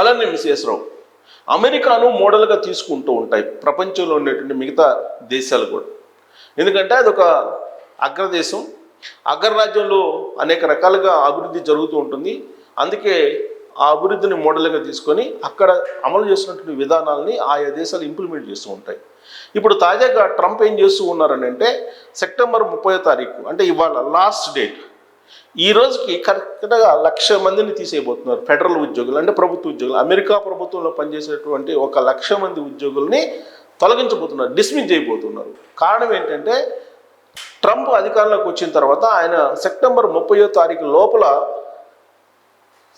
అలానే విశేషరావు అమెరికాను మోడల్గా తీసుకుంటూ ఉంటాయి ప్రపంచంలో ఉండేటువంటి మిగతా దేశాలు కూడా. ఎందుకంటే అదొక అగ్రదేశం. అగ్రరాజ్యంలో అనేక రకాలుగా అభివృద్ధి జరుగుతూ ఉంటుంది. అందుకే ఆ అభివృద్ధిని మోడల్గా తీసుకొని అక్కడ అమలు చేస్తున్నటువంటి విధానాలని ఆయా దేశాలు ఇంప్లిమెంట్ చేస్తూ ఉంటాయి. ఇప్పుడు తాజాగా ట్రంప్ ఏం చేస్తూ ఉన్నారని అంటే సెప్టెంబర్ ముప్పై తారీఖు అంటే ఇవాళ లాస్ట్ డేట్. ఈ రోజుకి కరెక్ట్గా లక్ష మందిని తీసేయబోతున్నారు ఫెడరల్ ఉద్యోగులు అంటే ప్రభుత్వ ఉద్యోగులు. అమెరికా ప్రభుత్వంలో పనిచేసేటువంటి ఒక లక్ష మంది ఉద్యోగుల్ని తొలగించబోతున్నారు డిస్మిస్ చేయబోతున్నారు. కారణం ఏంటంటే ట్రంప్ అధికారంలోకి వచ్చిన తర్వాత ఆయన సెప్టెంబర్ ముప్పయో తారీఖు లోపల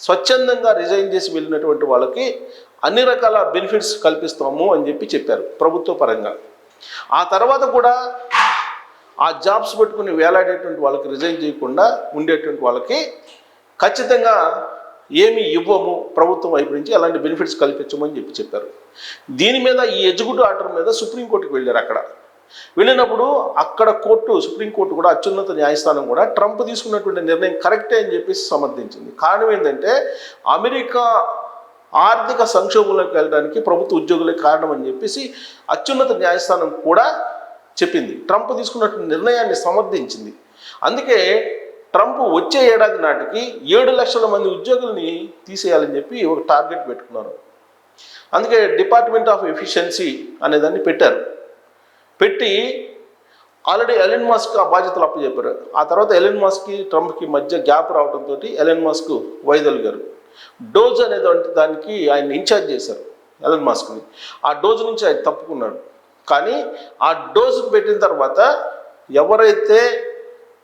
స్వచ్ఛందంగా రిజైన్ చేసి వెళ్ళినటువంటి వాళ్ళకి అన్ని రకాల బెనిఫిట్స్ కల్పిస్తాము అని చెప్పి చెప్పారు ప్రభుత్వ పరంగా. ఆ తర్వాత కూడా ఆ జాబ్స్ పెట్టుకుని వేలాడేటువంటి వాళ్ళకి రిజైన్ చేయకుండా ఉండేటువంటి వాళ్ళకి ఖచ్చితంగా ఏమి ఇవ్వము ప్రభుత్వం వైపు నుంచి అలాంటి బెనిఫిట్స్ కల్పించమని చెప్పి చెప్పారు. దీని మీద ఈ ఎగ్జిక్యూటివ్ ఆర్డర్ మీద సుప్రీంకోర్టుకు వెళ్ళారు అక్కడ. వెళ్ళినప్పుడు అక్కడ కోర్టు సుప్రీంకోర్టు కూడా అత్యున్నత న్యాయస్థానం కూడా ట్రంప్ తీసుకున్నటువంటి నిర్ణయం కరెక్టే అని చెప్పేసి సమర్థించింది. కారణం ఏంటంటే అమెరికా ఆర్థిక సంక్షోభంలోకి వెళ్ళడానికి ప్రభుత్వ ఉద్యోగులే కారణం అని చెప్పేసి అత్యున్నత న్యాయస్థానం కూడా చెప్పింది. ట్రంప్ తీసుకున్నటువంటి నిర్ణయాన్ని సమర్థించింది. అందుకే ట్రంప్ వచ్చే ఏడాది నాటికి ఏడు లక్షల మంది ఉద్యోగుల్ని తీసేయాలని చెప్పి ఒక టార్గెట్ పెట్టుకున్నారు. అందుకే డిపార్ట్మెంట్ ఆఫ్ ఎఫిషియన్సీ అనేదాన్ని పెట్టారు. పెట్టి ఆల్రెడీ ఎలెన్ మాస్క్ ఆ బాధ్యతలు అప్పచెప్పారు. ఆ తర్వాత ఎలెన్ మాస్క్కి ట్రంప్కి మధ్య గ్యాప్ రావడంతో ఎలెన్ మాస్క్ వైదొలిగారు. డోజ్ అనేటువంటి దానికి ఆయన ఇన్ఛార్జ్ చేశారు ఎలెన్ మాస్క్ని. ఆ డోజ్ నుంచి ఆయన తప్పుకున్నాడు. కానీ ఆ డోసు పెట్టిన తర్వాత ఎవరైతే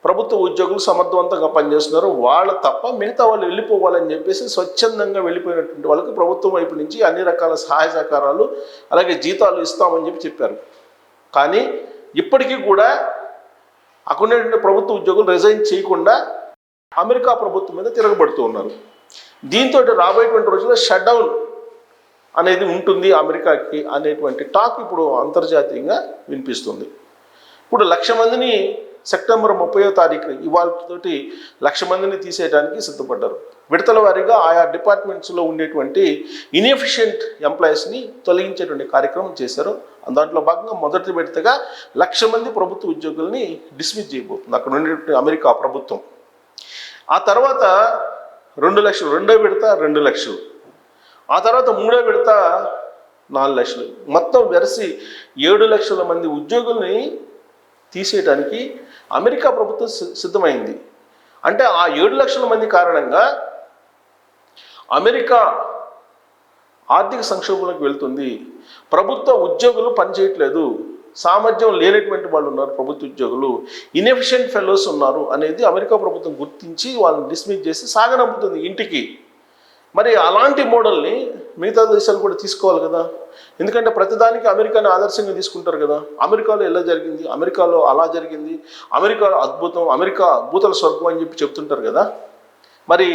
ప్రభుత్వ ఉద్యోగులు సమర్థవంతంగా పనిచేస్తున్నారో వాళ్ళు తప్ప మిగతా వాళ్ళు వెళ్ళిపోవాలని చెప్పేసి స్వచ్ఛందంగా వెళ్ళిపోయినటువంటి వాళ్ళకి ప్రభుత్వం వైపు నుంచి అన్ని రకాల సహాయ సహకారాలు అలాగే జీతాలు ఇస్తామని చెప్పి చెప్పారు. కానీ ఇప్పటికీ కూడా అక్కడ ప్రభుత్వ ఉద్యోగులు రిజైన్ చేయకుండా అమెరికా ప్రభుత్వం మీద తిరగబడుతూ ఉన్నారు. దీంతో రాబోయేటువంటి రోజుల్లో షట్ డౌన్ అనేది ఉంటుంది అమెరికాకి అనేటువంటి టాక్ ఇప్పుడు అంతర్జాతీయంగా వినిపిస్తుంది. ఇప్పుడు లక్ష మందిని సెప్టెంబర్ ముప్పయో తారీఖు ఇవాళతోటి లక్ష మందిని తీసేయడానికి సిద్ధపడ్డారు. విడతల వారీగా ఆయా డిపార్ట్మెంట్స్లో ఉండేటువంటి ఇన్ఎఫిషియంట్ ఎంప్లాయీస్ని తొలగించేటువంటి కార్యక్రమం చేశారు. దాంట్లో భాగంగా మొదటి విడతగా లక్ష మంది ప్రభుత్వ ఉద్యోగుల్ని డిస్మిస్ చేయబోతుంది. అక్కడ ఉండేటువంటి అమెరికా ప్రభుత్వం. ఆ తర్వాత రెండు లక్షలు రెండో విడత రెండు లక్షలు. ఆ తర్వాత మూడో విడత నాలుగు లక్షలు. మొత్తం వెరసి ఏడు లక్షల మంది ఉద్యోగుల్ని తీసేయడానికి అమెరికా ప్రభుత్వం సిద్ధమైంది. అంటే ఆ ఏడు లక్షల మంది కారణంగా అమెరికా ఆర్థిక సంక్షోభంలోకి వెళ్తుంది. ప్రభుత్వ ఉద్యోగులు పనిచేయట్లేదు సామర్థ్యం లేనటువంటి వాళ్ళు ఉన్నారు ప్రభుత్వ ఉద్యోగులు. ఇన్ఎఫిషియెంట్ ఫెలోస్ ఉన్నారు అనేది అమెరికా ప్రభుత్వం గుర్తించి వాళ్ళని డిస్మిస్ చేసి సాగనంపుతుంది ఇంటికి. మరి అలాంటి మోడల్ని మిగతా దేశాలు కూడా తీసుకోవాలి కదా. ఎందుకంటే ప్రతిదానికి అమెరికాని ఆదర్శంగా తీసుకుంటారు కదా. అమెరికాలో ఎలా జరిగింది? అమెరికాలో అలా జరిగింది. అమెరికాలో అద్భుతం అమెరికా భూతల స్వర్గం అని చెప్పి చెప్తుంటారు కదా. మరి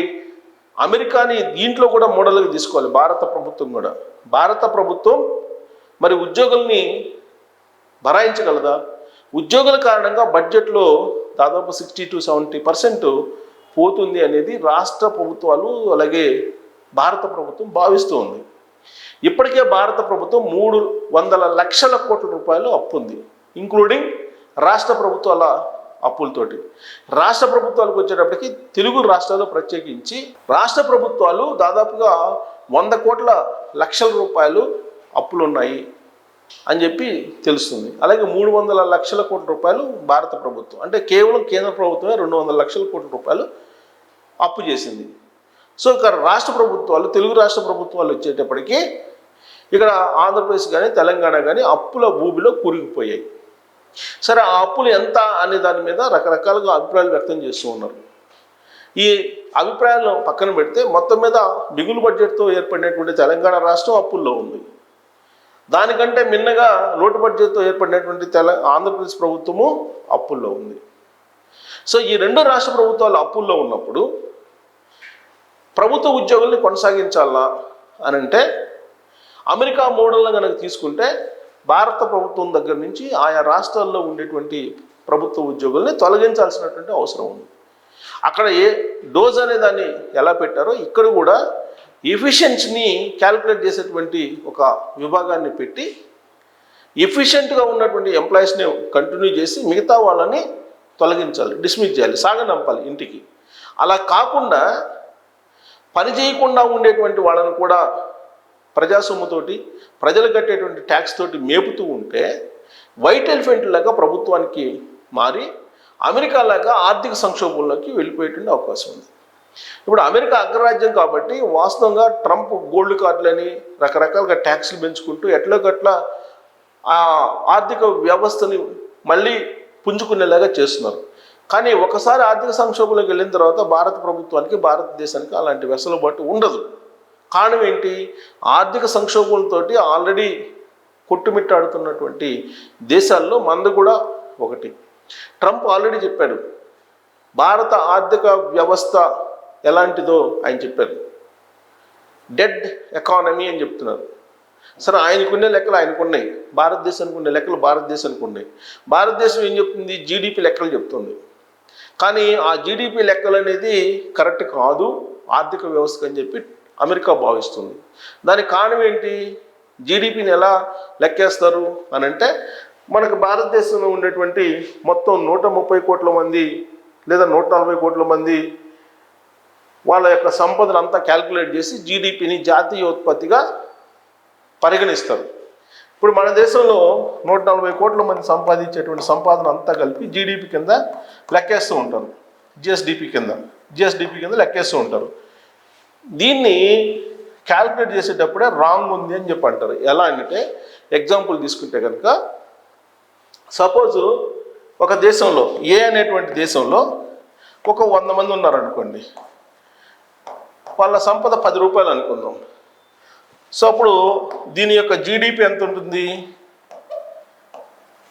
అమెరికాని దీంట్లో కూడా మోడల్గా తీసుకోవాలి భారత ప్రభుత్వం కూడా. భారత ప్రభుత్వం మరి ఉద్యోగుల్ని భరాయించగలదా? ఉద్యోగుల కారణంగా బడ్జెట్లో దాదాపు సిక్స్టీ టు సెవెంటీ పర్సెంట్ పోతుంది అనేది రాష్ట్ర ప్రభుత్వాలు అలాగే భారత ప్రభుత్వం భావిస్తూ ఉంది. ఇప్పటికే భారత ప్రభుత్వం మూడు వందల లక్షల కోట్ల రూపాయలు అప్పు ఉంది ఇంక్లూడింగ్ రాష్ట్ర ప్రభుత్వాల అప్పులతోటి. రాష్ట్ర ప్రభుత్వాలకు వచ్చేటప్పటికి తెలుగు రాష్ట్రాల్లో ప్రత్యేకించి రాష్ట్ర ప్రభుత్వాలు దాదాపుగా వంద కోట్ల లక్షల రూపాయలు అప్పులు ఉన్నాయి అని చెప్పి తెలుస్తుంది. అలాగే మూడు వందల లక్షల కోట్ల రూపాయలు భారత ప్రభుత్వం అంటే కేవలం కేంద్ర ప్రభుత్వమే రెండు వందల లక్షల కోట్ల రూపాయలు అప్పు చేసింది. సో ఇక్కడ రాష్ట్ర ప్రభుత్వాలు తెలుగు రాష్ట్ర ప్రభుత్వాలు వచ్చేటప్పటికి ఇక్కడ ఆంధ్రప్రదేశ్ కానీ తెలంగాణ కానీ అప్పుల భూమిలో కూరుకుపోయాయి సరే ఆ అప్పులు ఎంత అనే దాని మీద రకరకాలుగా అభిప్రాయాలు వ్యక్తం చేస్తూ ఉన్నారు. ఈ అభిప్రాయాలను పక్కన పెడితే మొత్తం మీద మిగులు బడ్జెట్తో ఏర్పడినటువంటి తెలంగాణ రాష్ట్రం అప్పుల్లో ఉంది. దానికంటే మిన్నగా లోటు బడ్జెట్తో ఏర్పడినటువంటి తెల ఆంధ్రప్రదేశ్ ప్రభుత్వము అప్పుల్లో ఉంది. సో ఈ రెండు రాష్ట్ర ప్రభుత్వాలు అప్పుల్లో ఉన్నప్పుడు ప్రభుత్వ ఉద్యోగుల్ని కొనసాగించాలా అని అంటే అమెరికా మోడల్ని కనుక తీసుకుంటే భారత ప్రభుత్వం దగ్గర నుంచి ఆయా రాష్ట్రాల్లో ఉండేటువంటి ప్రభుత్వ ఉద్యోగుల్ని తొలగించాల్సినటువంటి అవసరం ఉంది. అక్కడ ఏ డోజ్ అనే దాన్ని ఎలా పెట్టారో ఇక్కడ కూడా ఎఫిషియన్స్ని క్యాలిక్యులేట్ చేసేటువంటి ఒక విభాగాన్ని పెట్టి ఎఫిషియెంట్గా ఉన్నటువంటి ఎంప్లాయీస్ని కంటిన్యూ చేసి మిగతా వాళ్ళని తొలగించాలి డిస్మిస్ చేయాలి సాగనంపాలి ఇంటికి. అలా కాకుండా పని చేయకుండా ఉండేటువంటి వాళ్ళను కూడా ప్రజాసొమ్ముతోటి ప్రజలు కట్టేటువంటి ట్యాక్స్ తోటి మేపుతూ ఉంటే వైట్ ఎలిఫెంట్ లాగా ప్రభుత్వానికి మారి అమెరికా లాగా ఆర్థిక సంక్షోభంలోకి వెళ్ళిపోయేటువంటి అవకాశం ఉంది. ఇప్పుడు అమెరికా అగ్రరాజ్యం కాబట్టి వాస్తవంగా ట్రంప్ గోల్డ్ కార్డులని రకరకాలుగా ట్యాక్స్లు పెంచుకుంటూ ఎట్లో గట్లా ఆ ఆర్థిక వ్యవస్థని మళ్ళీ పుంజుకునేలాగా చేస్తున్నారు. కానీ ఒకసారి ఆర్థిక సంక్షోభంలోకి వెళ్ళిన తర్వాత భారత ప్రభుత్వానికి భారతదేశానికి అలాంటి వెసలుబాటు ఉండదు. కారణం ఏంటి? ఆర్థిక సంక్షోభంతో ఆల్రెడీ కొట్టుమిట్టాడుతున్నటువంటి దేశాల్లో మంది కూడా ఒకటి. ట్రంప్ ఆల్రెడీ చెప్పాడు భారత ఆర్థిక వ్యవస్థ ఎలాంటిదో ఆయన చెప్పారు. డెడ్ ఎకానమీ అని చెప్తున్నారు. సరే ఆయనకున్నే లెక్కలు ఆయనకున్నాయి. భారతదేశానికి ఉండే లెక్కలు భారతదేశానికి ఉన్నాయి భారతదేశం ఏం చెప్తుంది? జీడిపి లెక్కలు చెప్తుంది. కానీ ఆ జీడిపి లెక్కలు అనేది కరెక్ట్ కాదు ఆర్థిక వ్యవస్థ అని చెప్పి అమెరికా భావిస్తుంది. దానికి కారణం ఏంటి? జీడిపిని ఎలా లెక్కేస్తారు అని అంటే మనకు భారతదేశంలో ఉండేటువంటి మొత్తం నూట ముప్పై కోట్ల మంది లేదా నూట నలభై కోట్ల మంది వాళ్ళ యొక్క సంపదను అంతా క్యాల్కులేట్ చేసి జీడిపిని జాతీయ ఉత్పత్తిగా పరిగణిస్తారు. ఇప్పుడు మన దేశంలో నూట నలభై కోట్ల మంది సంపాదించేటువంటి సంపాదన అంతా కలిపి జీడిపి కింద లెక్కేస్తూ ఉంటారు. జిఎస్డిపి కింద. జిఎస్డిపి కింద లెక్కేస్తూ ఉంటారు. దీన్ని క్యాల్కులేట్ చేసేటప్పుడే రాంగ్ ఉంది అని చెప్పి అంటారు. ఎలా అంటే ఎగ్జాంపుల్ తీసుకుంటే కనుక సపోజు ఒక దేశంలో ఏ అనేటువంటి దేశంలో ఒక వంద మంది ఉన్నారనుకోండి. వాళ్ళ సంపద పది రూపాయలు అనుకుందాం. సో అప్పుడు దీని యొక్క జీడిపి ఎంత ఉంటుంది?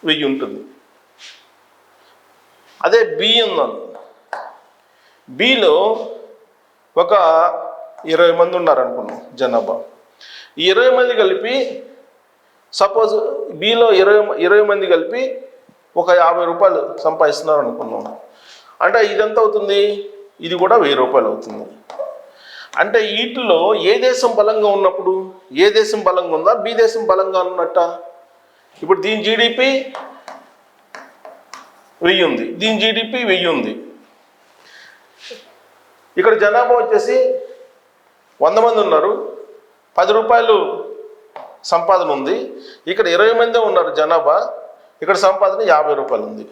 వెయ్యి ఉంటుంది. అదే బి ఉందని బిలో ఒక ఇరవై మంది ఉన్నారనుకున్నాం జనాభా. ఈ ఇరవై మంది కలిపి సపోజ్ బిలో ఇరవై ఇరవై మంది కలిపి ఒక యాభై రూపాయలు సంపాదిస్తున్నారు అనుకున్నాం అంటే ఇదెంత అవుతుంది? ఇది కూడా వెయ్యి రూపాయలు అవుతుంది. అంటే వీటిలో ఏ దేశం బలంగా ఉన్నప్పుడు? ఏ దేశం బలంగా ఉందా? బి దేశం బలంగా ఉన్నట్ట? ఇప్పుడు దీని జీడిపి వెయ్యి ఉంది. దీని జీడిపి వెయ్యి ఉంది. ఇక్కడ జనాభా వచ్చేసి వంద మంది ఉన్నారు. పది రూపాయలు సంపాదన ఉంది. ఇక్కడ ఇరవై మందే ఉన్నారు జనాభా. ఇక్కడ సంపాదన యాభై రూపాయలు ఉంది.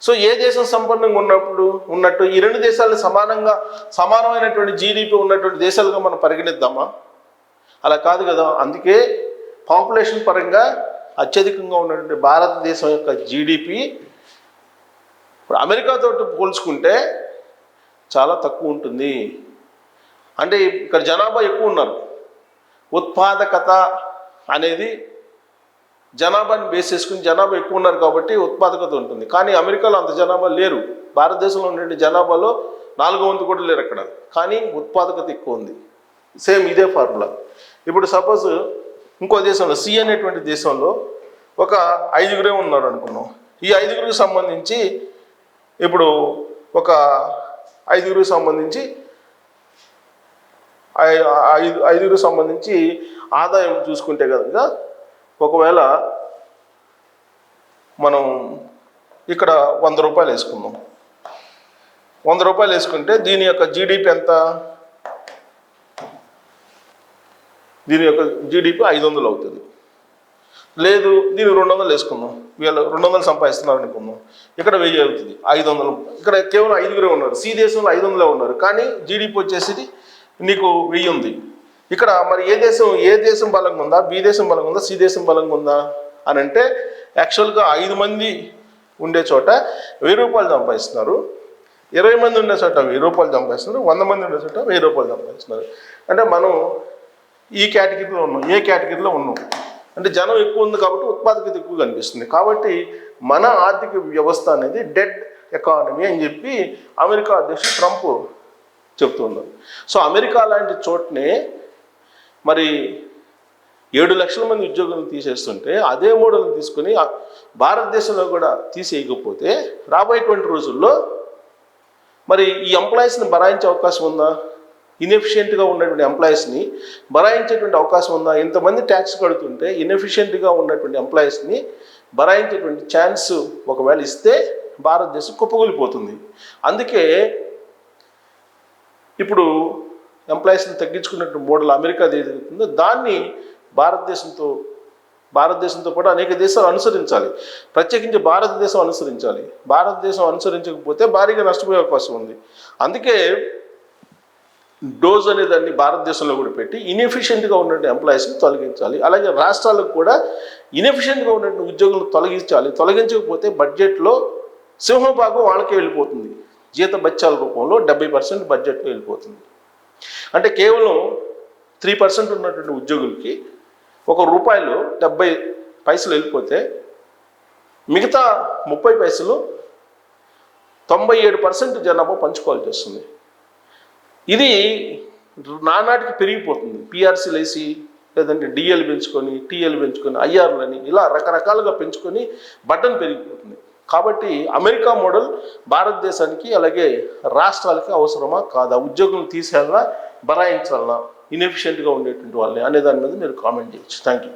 సో ఏ దేశం సంపన్నంగా ఉన్నప్పుడు ఉన్నట్టు ఈ రెండు దేశాలను సమానంగా సమానమైనటువంటి జీడిపి ఉన్నటువంటి దేశాలుగా మనం పరిగణిద్దామా? అలా కాదు కదా. అందుకే పాపులేషన్ పరంగా అత్యధికంగా ఉన్నటువంటి భారతదేశం యొక్క జీడిపి ఇప్పుడు అమెరికాతో పోల్చుకుంటే చాలా తక్కువ ఉంటుంది. అంటే ఇక్కడ జనాభా ఎక్కువ ఉన్నారు. ఉత్పాదకత అనేది జనాభాని బేస్ చేసుకుని జనాభా ఎక్కువ ఉన్నారు కాబట్టి ఉత్పాదకత ఉంటుంది. కానీ అమెరికాలో అంత జనాభా లేరు. భారతదేశంలో ఉండే జనాభాలో నాలుగో వంతు కూడా లేరు అక్కడ. కానీ ఉత్పాదకత ఎక్కువ ఉంది. సేమ్ ఇదే ఫార్ములా ఇప్పుడు సపోజ్ ఇంకో దేశంలో సి అనేటువంటి దేశంలో ఒక ఐదుగురే ఉన్నారు అనుకున్నాం. ఈ ఐదుగురికి సంబంధించి ఇప్పుడు ఒక ఐదుగురికి సంబంధించి ఐదు ఐదుగురికి సంబంధించి ఆదాయం చూసుకుంటే కనుక ఒకవేళ మనం ఇక్కడ వంద రూపాయలు వేసుకుందాం. వంద రూపాయలు వేసుకుంటే దీని యొక్క జీడిపి ఎంత? దీని యొక్క జీడిపి ఐదు వందలు అవుతుంది. లేదు దీనికి రెండు వందలు వేసుకుందాం. వీళ్ళు రెండు వందలు సంపాదిస్తున్నారు అనుకుందాం. ఇక్కడ వెయ్యి అవుతుంది ఐదు వందలు ఇక్కడ కేవలం ఐదుగురే ఉన్నారు. సి దేశంలో ఐదు వందలే ఉన్నారు. కానీ జీడిపి వచ్చేసి నీకు వెయ్యి ఉంది. ఇక్కడ మరి ఏ దేశం ఏ దేశం బలంగా ఉందా? బి దేశం బలంగా ఉందా? సి దేశం బలంగా ఉందా? అని అంటే యాక్చువల్గా ఐదు మంది ఉండే చోట వెయ్యి రూపాయలు సంపాదిస్తున్నారు. ఇరవై మంది ఉండే చోట వెయ్యి రూపాయలు సంపాదిస్తున్నారు. వంద మంది ఉండే చోట వెయ్యి రూపాయలు సంపాదిస్తున్నారు. అంటే మనం ఈ కేటగిరీలో ఉన్నాం ఏ కేటగిరీలో ఉన్నాం? అంటే జనం ఎక్కువ ఉంది కాబట్టి ఉత్పాదకత ఎక్కువ కనిపిస్తుంది. కాబట్టి మన ఆర్థిక వ్యవస్థ అనేది డెడ్ ఎకానమీ అని చెప్పి అమెరికా అధ్యక్షుడు ట్రంప్ చెప్తున్నారు. సో అమెరికా లాంటి చోటనే మరి ఏడు లక్షల మంది ఉద్యోగులను తీసేస్తుంటే అదే మోడల్ని తీసుకుని భారతదేశంలో కూడా తీసేయకపోతే రాబోయేటువంటి రోజుల్లో మరి ఈ ఎంప్లాయీస్ని బరాయించే అవకాశం ఉందా? ఇన్ఎఫిషియెంట్గా ఉన్నటువంటి ఎంప్లాయీస్ని బరాయించేటువంటి అవకాశం ఉందా? ఇంతమంది ట్యాక్స్ కడుతుంటే ఇన్ఎఫిషియెంట్గా ఉన్నటువంటి ఎంప్లాయీస్ని బరాయించేటువంటి ఛాన్స్ ఒకవేళ ఇస్తే భారతదేశం కుప్పకూలిపోతుంది. అందుకే ఇప్పుడు ఎంప్లాయీస్ని తగ్గించుకున్నట్టు మోడల్ అమెరికా ఏదైతుందో దాన్ని భారతదేశంతో భారతదేశంతో పాటు అనేక దేశాలు అనుసరించాలి. ప్రత్యేకించి భారతదేశం అనుసరించాలి. భారతదేశం అనుసరించకపోతే భారీగా నష్టపోయే అవకాశం ఉంది. అందుకే డోజ్ అనే దాన్ని భారతదేశంలో కూడా పెట్టి ఇన్ఎఫిషియెంట్గా ఉన్నటువంటి ఎంప్లాయీస్ని తొలగించాలి. అలాగే రాష్ట్రాలకు కూడా ఇన్ఎఫిషియెంట్గా ఉన్నటువంటి ఉద్యోగులను తొలగించాలి. తొలగించకపోతే బడ్జెట్లో సింహభాగం వాళ్ళకే వెళ్ళిపోతుంది. జీత బత్యాల రూపంలో డెబ్బై పర్సెంట్ బడ్జెట్లో వెళ్ళిపోతుంది. అంటే కేవలం త్రీ పర్సెంట్ ఉన్నటువంటి ఉద్యోగులకి ఒక రూపాయలు డెబ్బై పైసలు వెళ్ళిపోతే మిగతా ముప్పై పైసలు తొంభై ఏడు పర్సెంట్ జనాభా పంచుకోవాల్సి వస్తుంది. ఇది నానాటికి పెరిగిపోతుంది. పిఆర్సీలు వేసి లేదంటే డిఎల్ పెంచుకొని టీఎల్ పెంచుకొని ఐఆర్లని ఇలా రకరకాలుగా పెంచుకొని బటన్ పెరిగిపోతుంది. కాబట్టి అమెరికా మోడల్ భారతదేశానికి అలాగే రాష్ట్రాలకి అవసరమా కాదా? ఉద్యోగం తీసేయాలన్నా బరాయించాలన్నా ఇన్ఎఫిషియెంట్గా ఉండేటువంటి వాళ్ళని అనే దాని మీద మీరు కామెంట్ చేయొచ్చు. Thank you